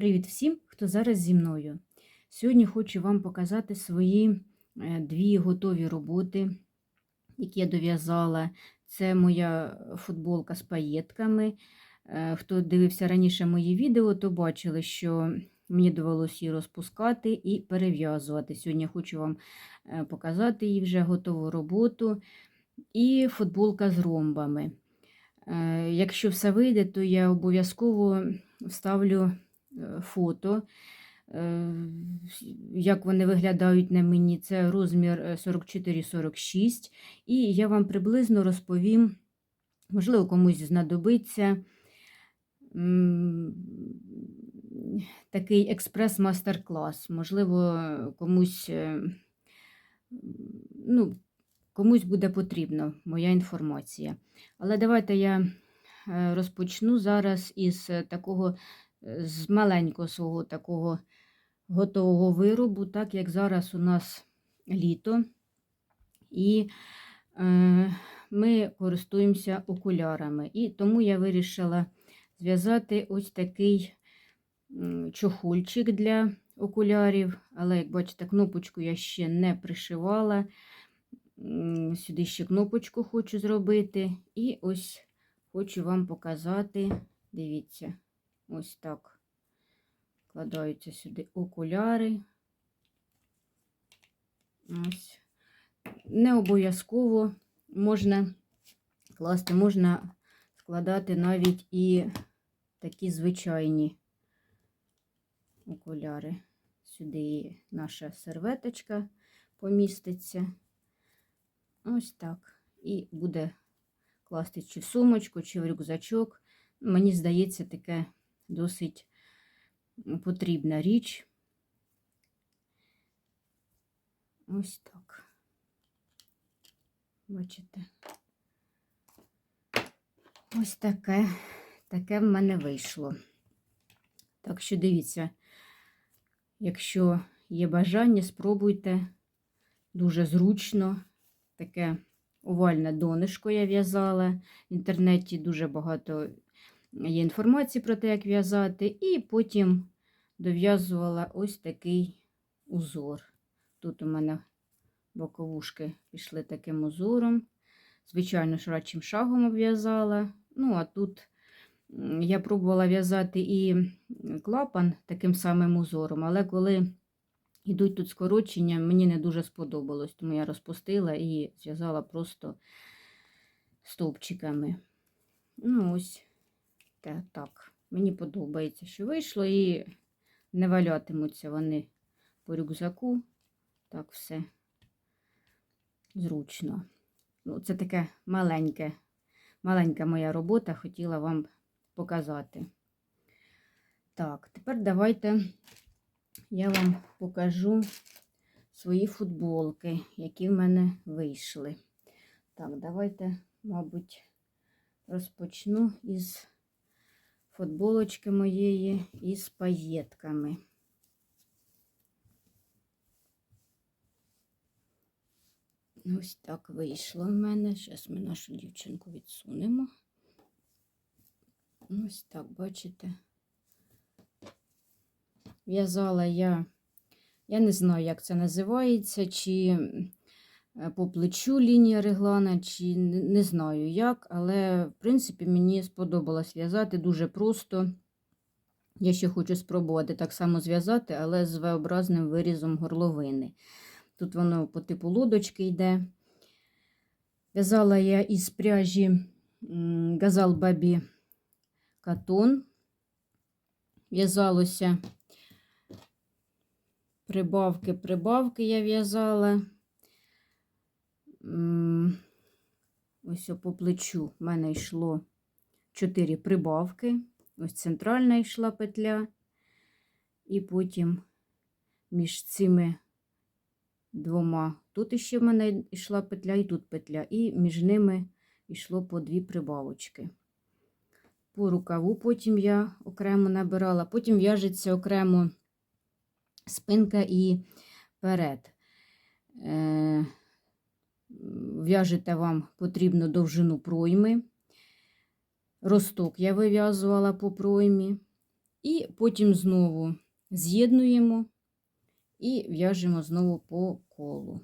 Привіт всім, хто зараз зі мною. Сьогодні хочу вам показати свої е, дві готові роботи, які я дов'язала. Це моя футболка з паєтками. Е, Хто дивився раніше мої відео, то бачили, що мені довелося її розпускати і перев'язувати. Сьогодні хочу вам е, показати її вже готову роботу. І футболка з ромбами. Якщо все вийде, то я обов'язково вставлю фото, е, як вони виглядають на мені. Це розмір е, 44-46. І я вам приблизно розповім, можливо, комусь знадобиться такий експрес-мастер-клас. Можливо, комусь, е, ну, комусь буде потрібна моя інформація. Але давайте я е, розпочну зараз із е, такого е, з маленького свого такого готового виробу, так як зараз у нас літо, і е, ми користуємося окулярами. І тому я вирішила зв'язати ось такий чохольчик для окулярів. Але, як бачите, кнопочку я ще не пришивала. Сюди ще кнопочку хочу зробити. І ось хочу вам показати. Дивіться, ось так. Вкладаються сюди окуляри. Ось. Не обов'язково можна класти, можна складати навіть і такі звичайні окуляри. Сюди наша серветочка поміститься. Ось так. І буде класти чи в сумочку, чи в рюкзачок. Мені здається, таке досить потрібна річ. Ось так. Бачите? Ось таке, таке в мене вийшло. Так що дивіться, якщо є бажання, спробуйте. Дуже зручно. Таке овальне донишко я в'язала. В інтернеті дуже багато є інформації про те, як в'язати. І потім дов'язувала ось такий узор. Тут у мене боковушки пішли таким узором. Звичайно, широчим шагом обв'язала. Ну, а тут я пробувала в'язати і клапан таким самим узором, але коли йдуть тут скорочення, мені не дуже сподобалось, тому я розпустила і зв'язала просто стовпчиками. Ну, ось те, так. Мені подобається, що вийшло, і не валятимуться вони по рюкзаку. Так, все зручно. Ну, це таке маленьке, маленька моя робота, хотіла вам показати. Так, тепер давайте я вам покажу свої футболки, які в мене вийшли. Так, давайте, мабуть, розпочну із футболочки моєї із паєтками. Ось так вийшло в мене. Зараз ми нашу дівчинку відсунемо. Ось так, бачите. В'язала я, я не знаю, як це називається, чи по плечу лінія реглана, чи не знаю як, але, в принципі, мені сподобалось в'язати дуже просто. Я ще хочу спробувати так само зв'язати, але з V-образним вирізом горловини. Тут воно по типу лодочки йде. В'язала я із пряжі Газал Бабі Катон. В'язалося прибавки, прибавки я в'язала. Ось по плечу в мене йшло 4 прибавки. Ось центральна йшла петля, і потім між цими двома. Тут ще в мене йшла петля, і тут петля, і між ними йшло по дві прибавочки. По рукаву потім я окремо набирала, потім в'яжеться окремо спинка і перед. В'яжете вам потрібно довжину пройми. Росток я вив'язувала по проймі. І потім знову з'єднуємо і в'яжемо знову по колу.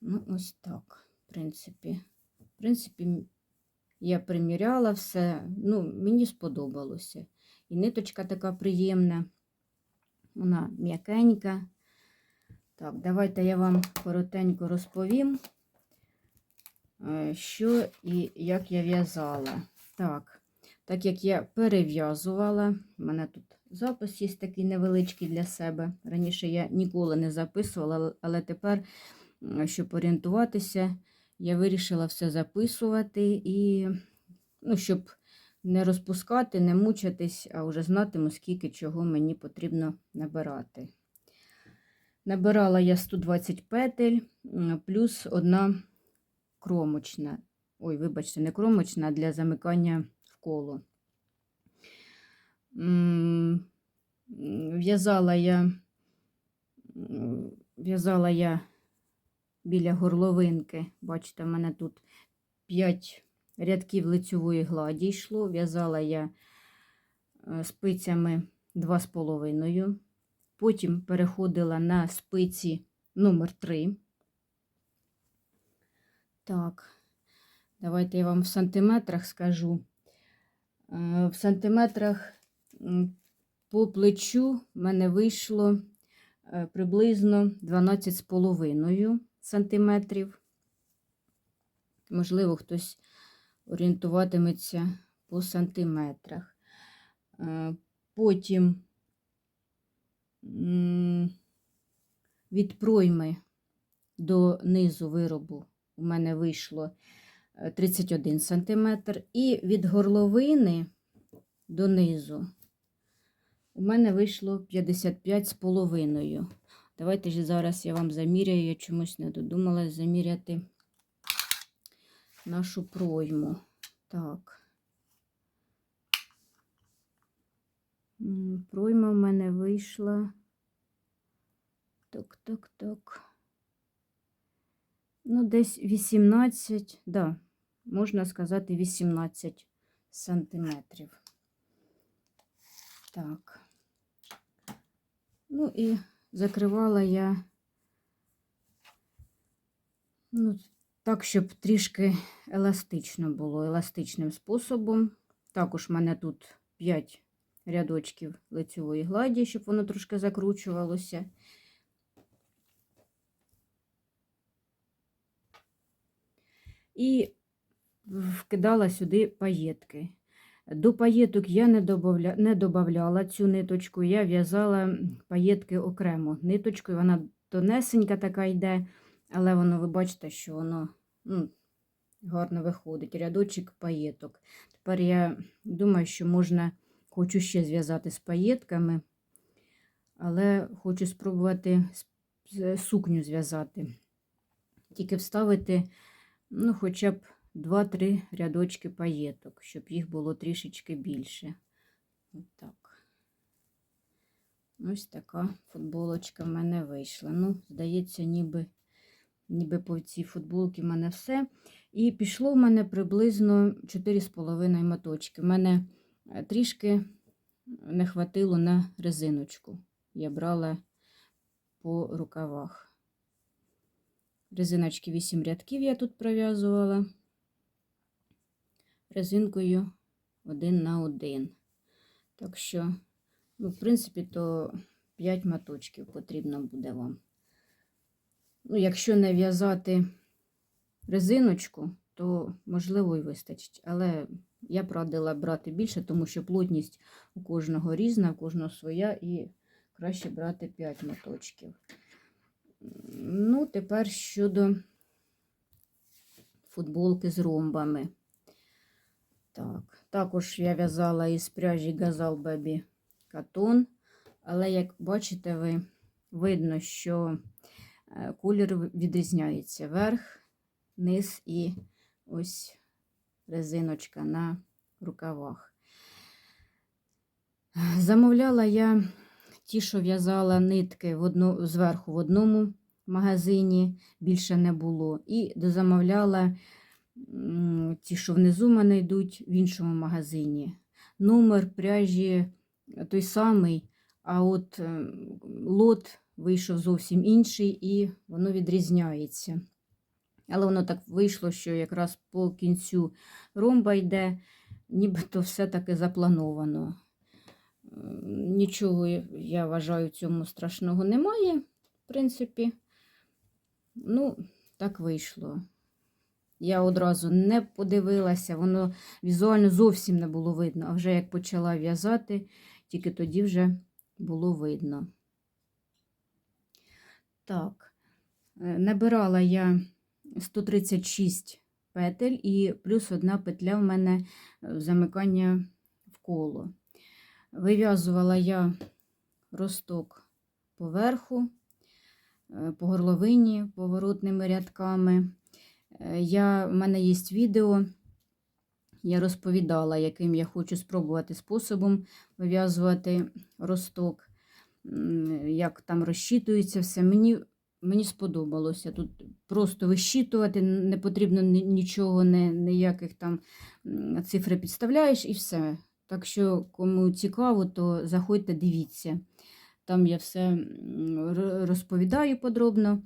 Ну, ось так, в принципі. В принципі, я приміряла все, ну, мені сподобалося. І ниточка така приємна, вона м'якенька. Так, давайте я вам коротенько розповім, е, що і як я в'язала. Так, так як я перев'язувала, в мене тут запис є такий невеличкий для себе. Раніше я ніколи не записувала, але- тепер, щоб орієнтуватися, я вирішила все записувати і, ну, щоб не розпускати, не мучатись, а вже знатиму, скільки чого мені потрібно набирати. Набирала я 120 петель, плюс одна кромочна. Ой, вибачте, не кромочна, а для замикання в коло. В'язала я, в'язала я біля горловинки. Бачите, в мене тут 5 рядків лицьової гладі йшло. В'язала я е, спицями 2,5. Потім переходила на спиці номер 3. Так, давайте я вам в сантиметрах скажу. Е, В сантиметрах по плечу в мене вийшло е, приблизно 12,5 сантиметрів. Можливо, хтось орієнтуватиметься по сантиметрах. Е, Потім від пройми до низу виробу у мене вийшло е, 31 см, і від горловини до низу у мене вийшло 55 з половиною. Давайте ж зараз я вам заміряю, я чомусь не додумалась заміряти нашу пройму. Так. Пройма в мене вийшла. Так, так, так. Ну, десь 18, да, можна сказати, 18 сантиметрів. Так. Ну і закривала я, ну, так, щоб трішки еластично було, еластичним способом. Також в мене тут 5 рядочків лицьової гладі, щоб воно трошки закручувалося. І вкидала сюди паєтки. До паєток я не добавля... не додавала цю ниточку, я в'язала паєтки окремо. Ниточкою вона тонесенька така йде, але воно, ви бачите, що воно ну, гарно виходить. Рядочок паєток. Тепер я думаю, що можна, хочу ще зв'язати з паєтками, але хочу спробувати сукню зв'язати. Тільки вставити, ну, хоча б 2-3 рядочки паєток, щоб їх було трішечки більше. Отак. Ось така футболочка в мене вийшла. Ну, здається, ніби, ніби по цій футболці в мене все. І пішло в мене приблизно 4,5 моточки. В мене трішки не хватило на резиночку. Я брала по рукавах. Резиночки 8 рядків я тут пров'язувала резинкою один на один. Так що, ну, в принципі, то 5 моточків потрібно буде вам. Ну, якщо не в'язати резиночку, то можливо і вистачить. Але я б радила брати більше, тому що плотність у кожного різна, у кожного своя, і краще брати 5 моточків. Ну, тепер щодо футболки з ромбами. Так, також я в'язала із пряжі Gazal Baby Cotton, але, як бачите, ви видно, що е, колір відрізняється верх, низ і ось резиночка на рукавах. Замовляла я ті, що в'язала нитки в одну, зверху в одному магазині, більше не було. І дозамовляла ті, що внизу мене йдуть в іншому магазині. номер пряжі той самий, а от е, лот вийшов зовсім інший і воно відрізняється. Але воно так вийшло, що якраз по кінцю ромба йде, нібито все таки заплановано. Нічого, я- я вважаю, цьому страшного немає, в принципі. Ну, так вийшло. Я одразу не подивилася, воно візуально зовсім не було видно. А вже як почала в'язати, тільки тоді вже було видно. Так, е, набирала я 136 петель і плюс одна петля в мене е, замикання в коло. Вив'язувала я росток поверху, е, по горловині поворотними рядками. Е, Я, в мене є відео, я розповідала, яким я хочу спробувати способом вив'язувати росток, як там розчитується все. Мені, мені сподобалося. Тут просто вищитувати, не потрібно нічого, ніяких там цифри підставляєш і все. Так що, кому цікаво, то заходьте, дивіться. Там я все розповідаю подробно.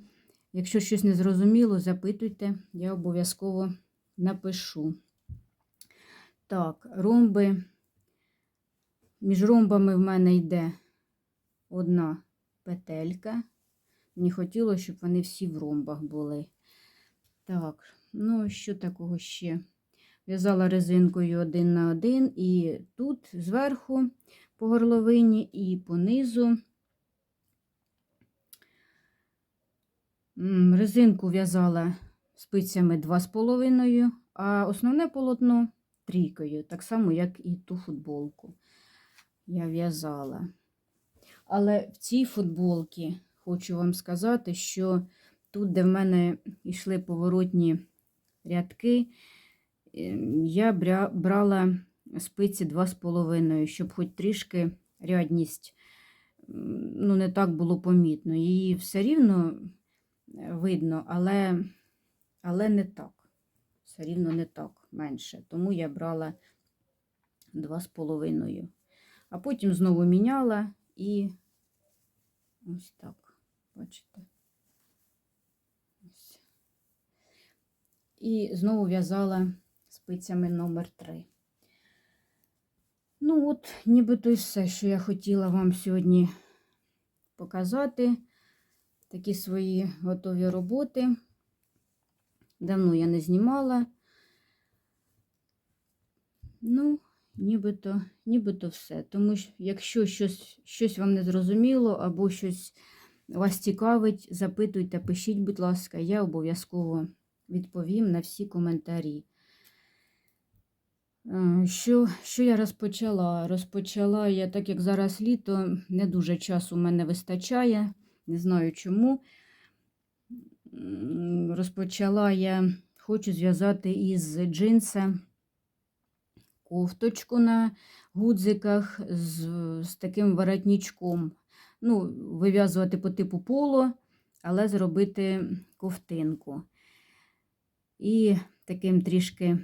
Якщо щось не зрозуміло, запитуйте, я обов'язково напишу. Так, ромби. Між ромбами в мене йде одна петелька. Мені хотілося, щоб вони всі в ромбах були. Так, ну що такого ще? В'язала резинкою один на один, і тут зверху по горловині, і понизу. М, Резинку в'язала спицями 2,5, а основне полотно трійкою, так само, як і ту футболку я в'язала. Але в цій футболці хочу вам сказати, що тут, де в мене йшли поворотні рядки, ем, я брала спиці 2,5, щоб хоч трішки рядність ну, не так було помітно. Її все рівно е, видно, але, але не так. Все рівно не так менше. Тому я брала 2,5. А потім знову міняла і ось так, бачите. Ось. І знову в'язала спицями номер 3. Ну, от, нібито і все, що я хотіла вам сьогодні показати. Такі свої готові роботи. Давно я не знімала. Ну, нібито, нібито все. Тому що, якщо щось, щось вам не зрозуміло або щось вас цікавить, запитуйте, пишіть, будь ласка, я обов'язково відповім на всі коментарі. Е, Що, що я розпочала? Розпочала я, так як зараз літо, не дуже часу в мене вистачає, не знаю чому. Розпочала я, хочу зв'язати із джинса кофточку на гудзиках з, з таким воротничком. Ну, вив'язувати по типу поло, але зробити ковтинку. І таким трішки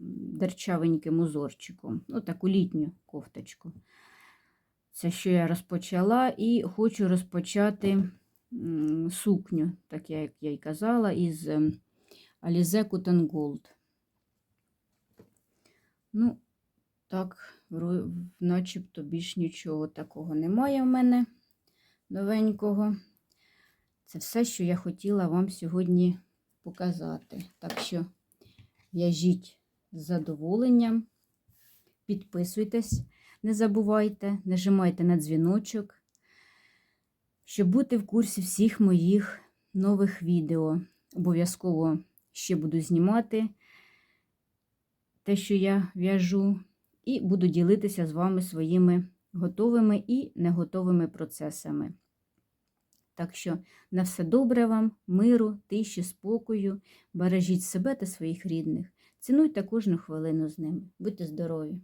дерчавеньким узорчиком. Ну, таку літню кофточку. Це що я розпочала, і хочу розпочати сукню, так як я й казала, із ем, Alize Cotton Gold. Ну, так, начебто більш нічого такого немає в мене новенького. Це все, що я хотіла вам сьогодні показати. Так що в'яжіть з задоволенням, підписуйтесь, не забувайте, нажимайте на дзвіночок, щоб бути в курсі всіх моїх нових відео. Обов'язково ще буду знімати те, що я в'яжу, і буду ділитися з вами своїми готовими і неготовими процесами. Так що на все добре вам, миру, тиші, спокою, бережіть себе та своїх рідних. Цінуйте кожну хвилину з ними. Будьте здорові!